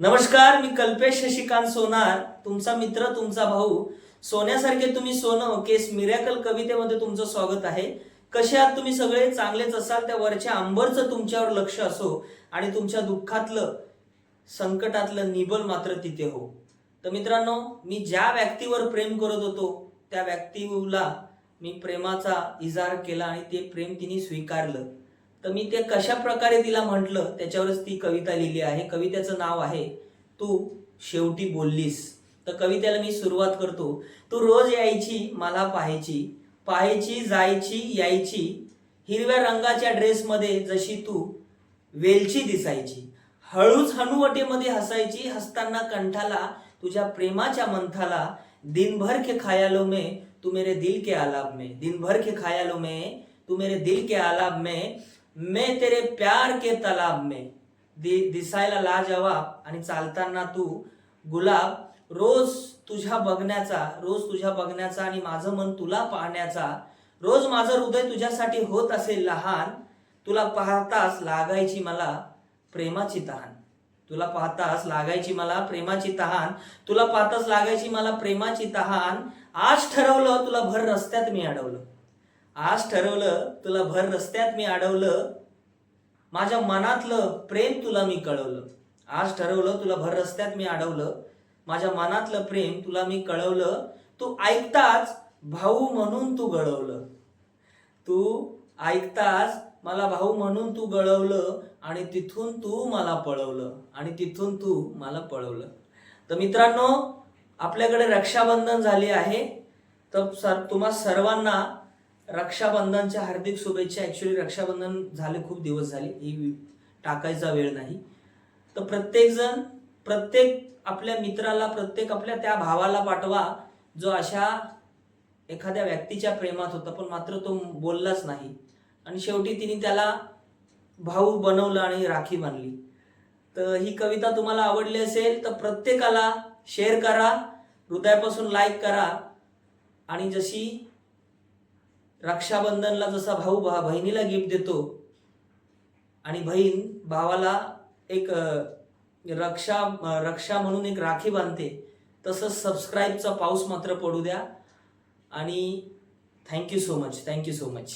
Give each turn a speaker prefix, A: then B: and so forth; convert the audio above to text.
A: नमस्कार मी कल्पेश शशिकांत सोनार. तुमचा मित्र तुमचा भाऊ. सोन्यासारखे तुम्ही सोनं केस मिरॅकल कवितेमध्ये तुमचं स्वागत आहे. कसे आहात तुम्ही सगळे? चांगलेच असाल? त्या वरच्या अंबरचं तुमच्यावर लक्ष असो आणि तुमच्या दुःखातलं संकटातलं निबल मात्र तिथे हो. तर मित्रांनो मी ज्या व्यक्तीवर प्रेम करत होतो त्या व्यक्तीला मी प्रेमाचा इजार केला आणि ते प्रेम तिने स्वीकारलं. तर मी ते कशा प्रकारे तिला म्हटलं त्याच्यावरच ती कविता लिहिली आहे. कवितेचं नाव आहे तू शेवटी बोललीस. तर कवितेला मी सुरुवात करतो तू रोज यायची मला पाहायची. पाहायची जायची यायची. हिरव्या रंगाच्या ड्रेसमध्ये जशी तू वेलची दिसायची. हळूच हनुवटेमध्ये हसायची हसताना कंठाला तुझ्या प्रेमाच्या मंथाला दिनभर के खायालो में तू मेरे दिल के आलाब में. दिनभर के खायालो में तू मेरे दिल के आलाब में. मैं तेरे प्यार के तलाब में। दि, दिसायला लाजवाब आणि चालताना तू गुलाब रोज तुझ्या बघण्याचा रोज तुझ्या बघण्याचा आणि माझं मन तुला पाहण्याचा रोज माझं हृदय तुझ्यासाठी होत असेल लहान तुला पाहताच लागायची मला प्रेमाची तहान. तुला पाहताच लागायची मला प्रेमाची तहान. तुला पाहताच लागायची मला प्रेमाची तहान. आज ठरवलं तुला भर रस्त्यात मी अडवलं. आज ठरवलं तुला भर रस्त्यात मी अडवलं माझ्या मनातलं प्रेम तुला मी कळवलं. आज ठरवलं तुला भर रस्त्यात मी अडवलं माझ्या मनातलं प्रेम तुला मी कळवलं तू ऐकताच भाऊ म्हणून तू गळवलं. तू ऐकताच मला भाऊ म्हणून तू गळवलं आणि तिथून तू मला पळवलं आणि तिथून तू मला पळवलं. तर मित्रांनो आपल्याकडे रक्षाबंधन झाले आहे. तर सर तुम्हा सर्वांना रक्षाबंधनच्या हार्दिक शुभेच्छा. ॲक्च्युली रक्षाबंधन झाले खूप दिवस झाले. ही टाकायचा वेळ नाही. तर प्रत्येकजण प्रत्येक आपल्या मित्राला प्रत्येक आपल्या त्या भावाला पाठवा जो अशा एखाद्या व्यक्तीच्या प्रेमात होता. पण मात्र तो बोललाच नाही. आणि शेवटी तिने त्याला भाऊ बनवलं आणि राखी बांधली. तर ही कविता तुम्हाला आवडली असेल तर प्रत्येकाला शेअर करा हृदयापासून लाईक करा. आणि जशी रक्षाबंधनला जसा भाऊ भा बहिणीला गिफ्ट देतो आणि बहीण भावाला एक रक्षा रक्षा म्हणून एक राखी बांधते तसंच सबस्क्राईबचा पाऊस मात्र पडू द्या. आणि thank you so much thank you so much